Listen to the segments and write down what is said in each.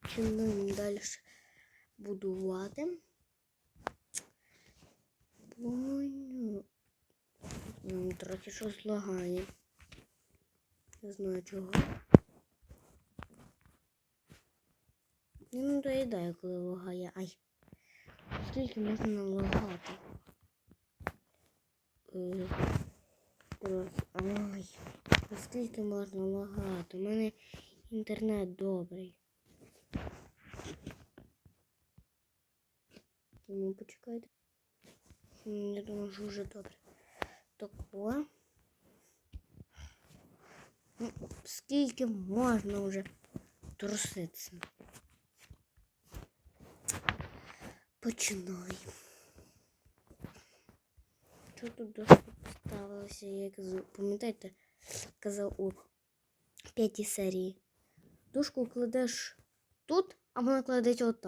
починаємо далі будувати. Понял. М, Трохи щось лагає. Не знаю чого. Не надоїдає, коли лагає. Ай. Скільки можна налагати? Е. Ай. Скільки можна лагати? У мене інтернет добрий. Ну, почекайте. Я думаю, що вже добре. Тако. Ну, скільки можна вже труситися? Починай. Що тут дошка поставилася? Я казав, пам'ятаєте, казав у п'ятій серії. Дошку кладеш тут, а вона кладеться от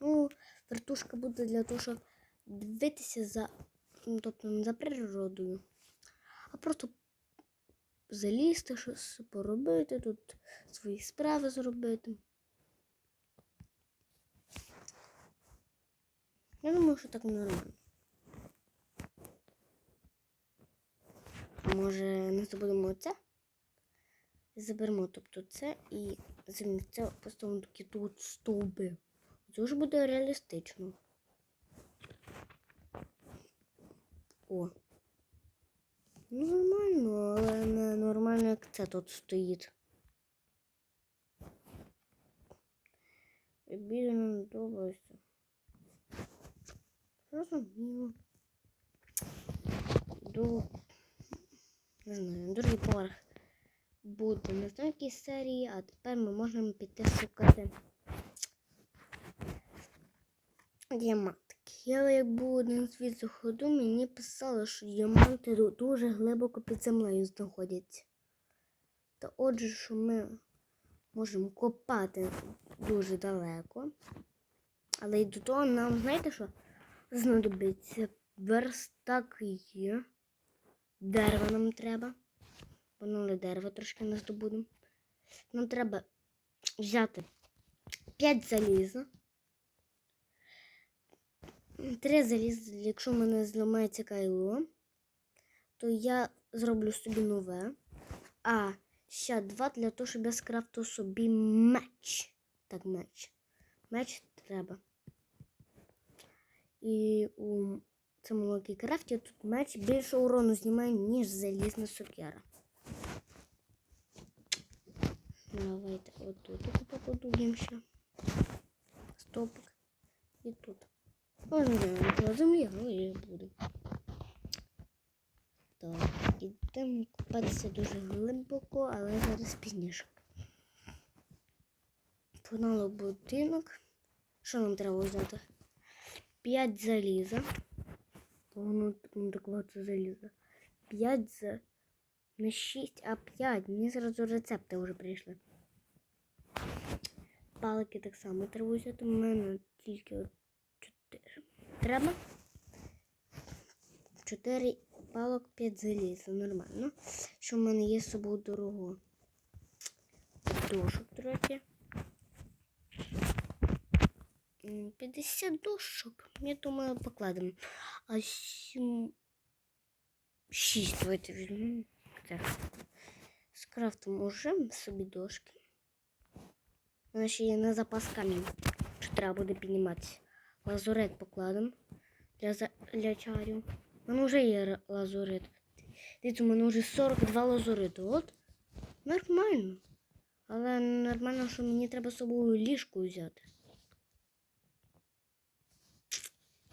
Ну, вертушка буде для того, щоб дивитися за, ну, тобто за природою, а просто залізти, щось поробити, тут свої справи зробити. Я думаю, що так нормально. Може, ми забудемо це? Заберемо, тобто це і замість це поставимо такі тут стовби. Вже буде реалістично. О. Ну, Нормально, але не нормально, як це тут стоїть. Більше не подобається. Розуміло. До не знаю, другий поверх буде не знаю якій серії, а тепер ми можемо піти шукати діамантики. Я як був один світ заходу, мені писали, що діаманти дуже глибоко під землею знаходяться. Та отже, що ми можемо копати дуже далеко. Але й до того нам, знаєте що, знадобиться верстак є. Дерева нам треба. Понули дерева трошки не здобудемо. Нам треба взяти 5 заліза. Три заліза, якщо в мене зламається кайло, то я зроблю собі нове. А ще два для того, щоб я скрафтив собі меч. Так, меч. Меч треба. І у цьому локі крафті тут меч більше урону знімає, ніж залізна сокира. Давайте отут побудуємо ще. Стопик. І тут. Не знаю, кладемо я, але буду. Так, ідемо купатися дуже глибоко, але зараз пізніше. Погнали в будинок. Що нам треба взяти? 5 заліза. Воно ну, заліза. 5 за. Не 6, а 5. Мені зразу рецепти вже прийшли. Палики так само треба взяти. У мене тільки от 4. Треба? 4 палок, 5 заліза. Нормально. Що в мене є з собою дорого? Дошок трохи. М, 50 дошок. Я думаю, покладемо. А 7... 6 давайте візьмемо. Так. Скрафтимо уже собі дошки. У нас ще є на запас камінь, що треба буде підніматися. Лазурет покладемо для, для чарів. У мене вже є лазурит. Дивіться, у мене вже 42 лазурити. От нормально. Але нормально, що мені треба з собою ліжку взяти.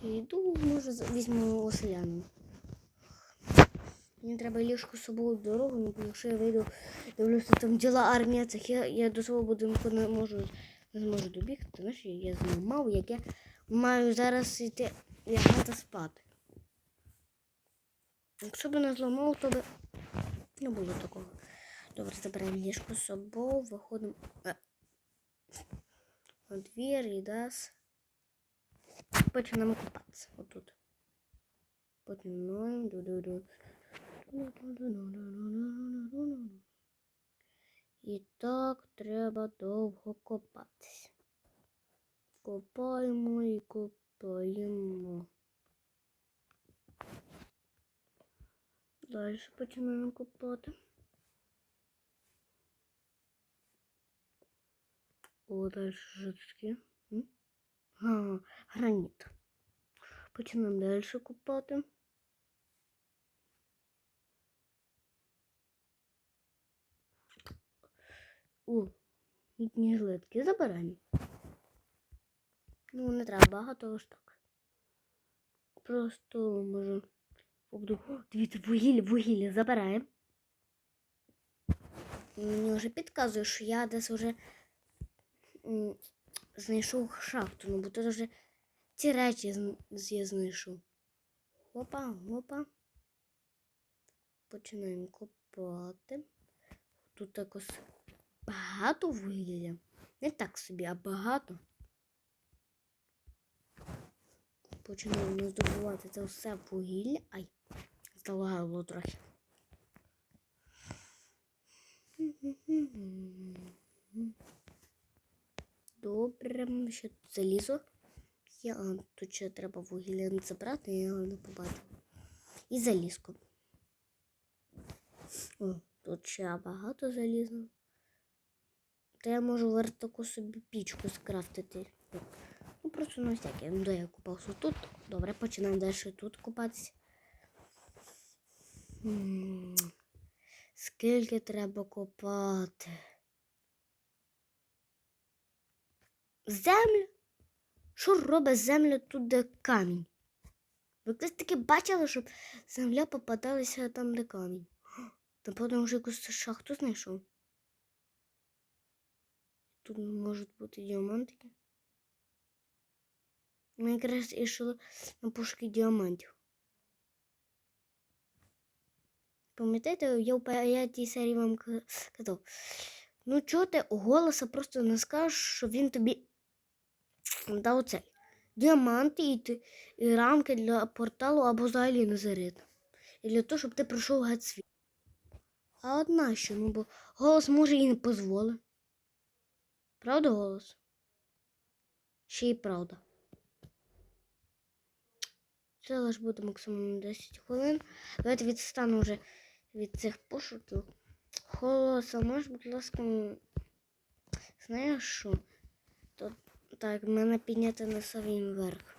Йду, може, візьму оселяну. Мені треба ліжку з собою в дорогу, ну, бо якщо я вийду, дивлюся, там діла армія цих, я, я до свого будинку не можу, не зможу добігти, знаєш, я- зламав, як я маю зараз йти лягати спати. Якщо б не зламав, то би не було такого. Добре, забираємо ліжко з собою, виходимо е, на двір і дас. Починаємо купатися отут. Потім. Ду-ду-ду. І так треба довго копатися. Копаємо і копаємо. Далі починаємо копати. О, далі що таке? Граніт. Починаємо далі копати. О, мідні глитки забираємо. Ну, не треба багато аж так. Просто може побуду. Дивіться, вугілля, вугілля забираємо. Мені вже підказує, що я десь вже знайшов шахту, ну бо тут вже ці речі я знайшов. Опа, опа. Починаємо копати. Тут також багато вугілля. Не так собі, а багато. Починаємо здобувати це все вугілля. Ай, залагало трохи. Добре, ще тут залізо. Є, а, тут ще треба вугілля не забрати, я його не побачив. І залізку. О, тут ще багато заліза. Та я можу вер таку собі пічку скрафтити. Просто на всяке. Ну, де я купався тут. Добре, починаємо далі тут купатися. Скільки треба копати? Землю? Що робить земля тут, де камінь? Ви колись таки бачили, щоб земля попадалася там, де камінь. Та потім вже якусь шахту знайшов. Тут можуть бути діамантики. Ми якраз йшли на пошуки діамантів. Пам'ятаєте, я в п'ятій серії вам ка- казав, ну чого ти голоса просто не скажеш, що він тобі дав цей діаманти і, і рамки для порталу або взагалі не незарит. І для того, щоб ти пройшов геть світ. А от нащо? Ну, бо голос може і не дозволить. Правда, голос? Ще й правда. Це лише буде максимум 10 хвилин. Давайте відстану вже від цих пошуків. Голоса, можеш, будь ласка, знаєш що? То, так, мене підняти на самий верх.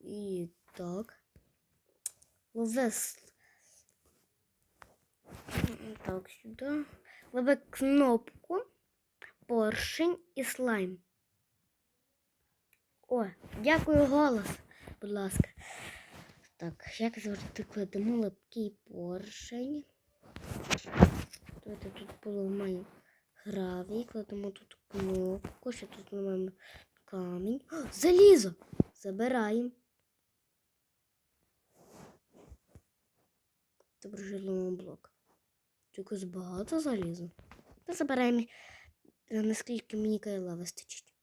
І так. Ловес. Так, сюди. Лови кнопку, поршень і слайм. О, дякую, голос, будь ласка. Так, як завжди кладемо липкий поршень. Давайте тут поламаємо гравій, кладемо тут кнопку, ще тут ламаємо камінь. О, залізо! Забираємо. Доброжитловий блок. Тільки багато заліза. Та забираємо, наскільки мені кайла вистачить.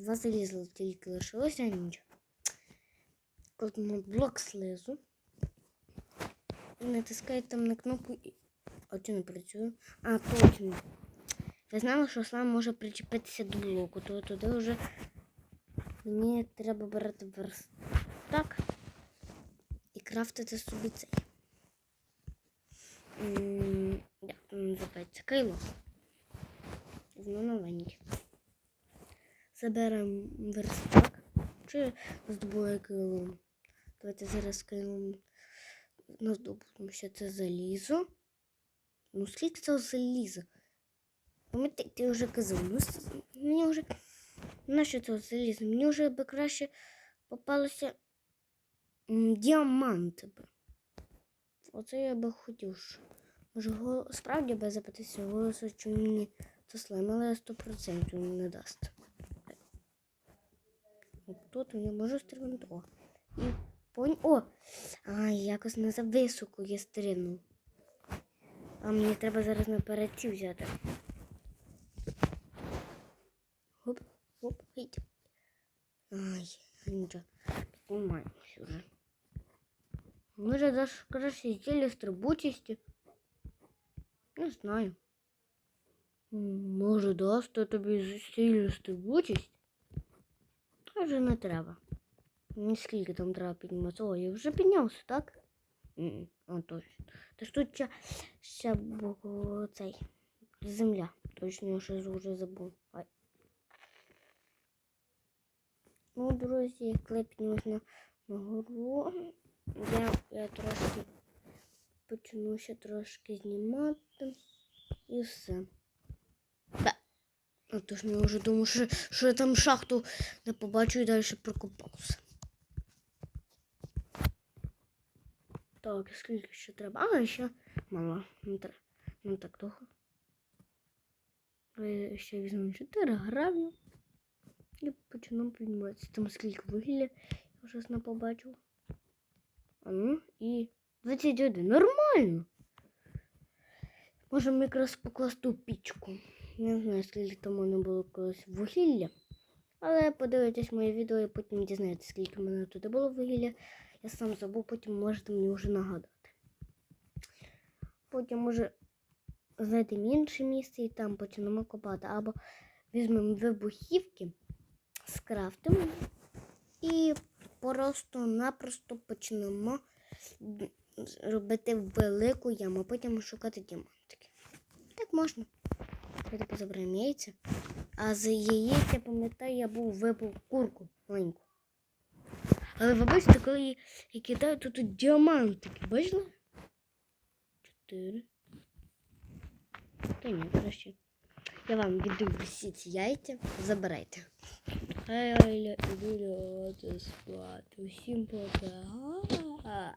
Два залізла тільки лишилося, нічого. Кладемо блок слизу. І натискаєте там на кнопку і. А не працює? А, точно. Я знала, що слайм може причепитися до блоку, то туди вже мені треба брати верстак і крафтити собі цей. Як воно називається? Кайло. Воно новеньке. Заберемо верстак. Чи здобує кайло. Давайте зараз кайлом наздобудемо ще це залізо. Ну скільки це заліза? Пам'ятаєте, ти вже казав, ну мені вже нащо це залізо? Мені вже би краще попалося діаманти би. Оце я би хотів. Може, гол... справді би запитатися голосу, чи мені це слайм, але 100% не дасть. От тут я можу стрибнути. О. І понь... О! Ай, якось не за високо я стрибнув. А мені треба зараз наперед ці взяти. Хоп, хоп, геть. Ай, нічого. Піднімаємося вже. Може, даш краще зілля стрибучості? Не знаю. Може, дасти тобі сильну стибучість? Вже не треба. Ні скільки там треба підніматися. О, я вже піднявся, так? О, точно. Та ж тут ще, ще бу- цей земля. Точно я ще вже забув. Ай. Ну, друзі, коли піднімусь на, на гору, я, я трошки почну ще трошки знімати і все. А то ж я вже думав, що, що я там шахту не побачу і далі прокопався. Так, скільки ще треба? А, ще мало. Не, тр- не так довго. Я ще візьму 4 гравію. І почну підніматися. Там скільки вугілля я вже не побачив. А ну і 21. Нормально. Можемо якраз покласти у пічку. Не знаю, скільки там у мене було колись вугілля. Але подивитесь моє відео і потім дізнаєтесь, скільки в мене туди було вугілля. Я сам забув, потім можете мені вже нагадати. Потім може знайдемо інше місце і там почнемо копати. Або візьмемо вибухівки, скрафтимо і просто-напросто почнемо робити велику яму, потім шукати діамантики. Так можна. Давайте позабираємо яйця. А з яєць, я пам'ятаю, я був випив курку маленьку. Але ви бачите, коли я, кидаю, то тут діамантики, бачили? Чотири. Та ні, краще. Я вам віддаю всі ці яйця, забирайте. Хай я іду спати. Усім пока.